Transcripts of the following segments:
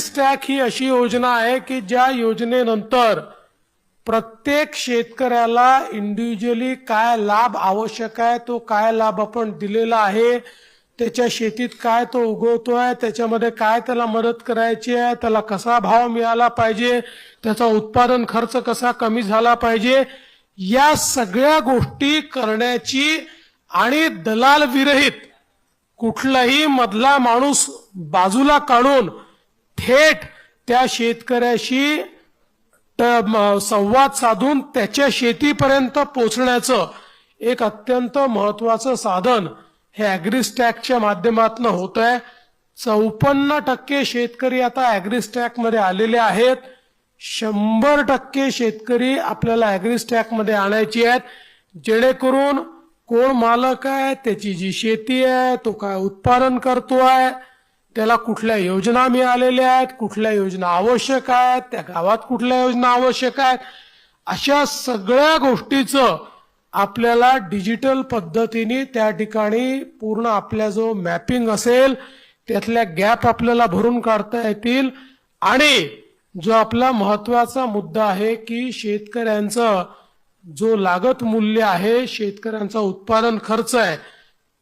Stack ही अशी योजना आहे की ज्या योजनेनंतर प्रत्येक शेतकऱ्याला इंडिव्हिज्युअली काय लाभ आवश्यक आहे तो काय लाभ आपण दिलेला आहे त्याच्या शेतीत काय तो उगवतोय त्याच्यामध्ये काय त्याला मदत करायची आहे त्याला कसा भाव मिळाला पाहिजे त्याचा उत्पादन खर्च कसा कमी झाला पाहिजे या सगळ्या गोष्टी करण्याची आणि दलाल विरहित कुठलाही मधला माणूस बाजूला काढून थेट त्या शेतकऱ्याशी संवाद साधून त्याच्या शेतीपर्यंत पोचण्याचं एक अत्यंत महत्वाचं साधन हे ॲग्रिस्टॅकच्या माध्यमातून होत आहे चौपन्न टक्के शेतकरी आता ॲग्रिस्टॅकमध्ये आलेले आहेत. शंभर टक्के शेतकरी आपल्याला ॲग्रिस्टॅकमध्ये आणायची आहेत. जेणेकरून कोण मालक आहे त्याची जी शेती आहे तो काय उत्पादन करतो आहे त्याला कुठल्या योजना मिळालेल्या आहेत कुठल्या योजना आवश्यक आहेत त्या गावात कुठल्या योजना आवश्यक आहेत? अशा सगळ्या गोष्टीचं आपल्याला डिजिटल पद्धतीने त्या ठिकाणी पूर्ण आपल्या जो मॅपिंग असेल त्यातल्या गॅप आपल्याला भरून काढता येतील. आणि जो आपला महत्त्वाचा मुद्दा आहे की शेतकऱ्यांचं जो लागत मूल्य आहे शेतकऱ्यांचा उत्पादन खर्च आहे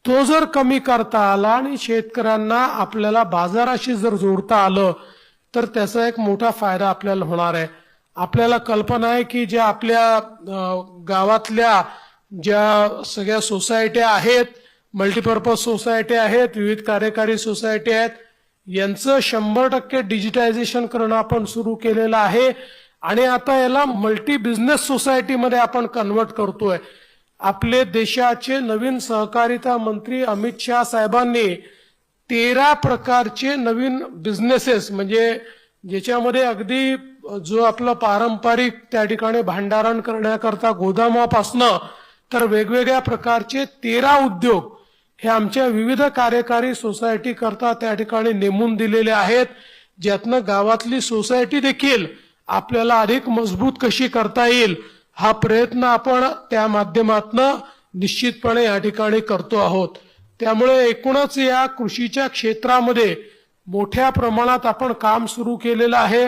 तो जर कमी करता आला आणि शेतकऱ्यांना आपल्याला बाजाराशी जर जोडता आलं तर त्याचा एक मोठा फायदा आपल्याला होणार आहे. आपल्याला कल्पना आहे की ज्या आपल्या गावातल्या ज्या सगळ्या सोसायट्या आहेत मल्टीपर्पज सोसायटी आहेत विविध कार्यकारी सोसायटी आहेत यांचं शंभर टक्के डिजिटायझेशन करणं आपण सुरू केलेलं आहे आणि आता याला मल्टी बिझनेस सोसायटीमध्ये आपण कन्वर्ट करतोय. आपले देशाचे नवीन सहकारिता मंत्री अमित शहा साहेबांनी तेरा प्रकारचे नवीन बिझनेसेस म्हणजे ज्याच्यामध्ये अगदी जो आपलं पारंपरिक त्या ठिकाणी भांडारण करण्याकरता गोदामापासनं तर वेगवेगळ्या प्रकारचे तेरा उद्योग हे आमच्या विविध कार्यकारी सोसायटी करता त्या ठिकाणी नेमून दिलेले आहेत. ज्यातनं गावातली सोसायटी देखील आपल्याला अधिक मजबूत कशी करता येईल? हा प्रयत्न आपण त्या माध्यमातनं निश्चितपणे या ठिकाणी करतो आहोत. त्यामुळे एकूणच या कृषीच्या क्षेत्रामध्ये मोठ्या प्रमाणात आपण काम सुरू केलेलं आहे.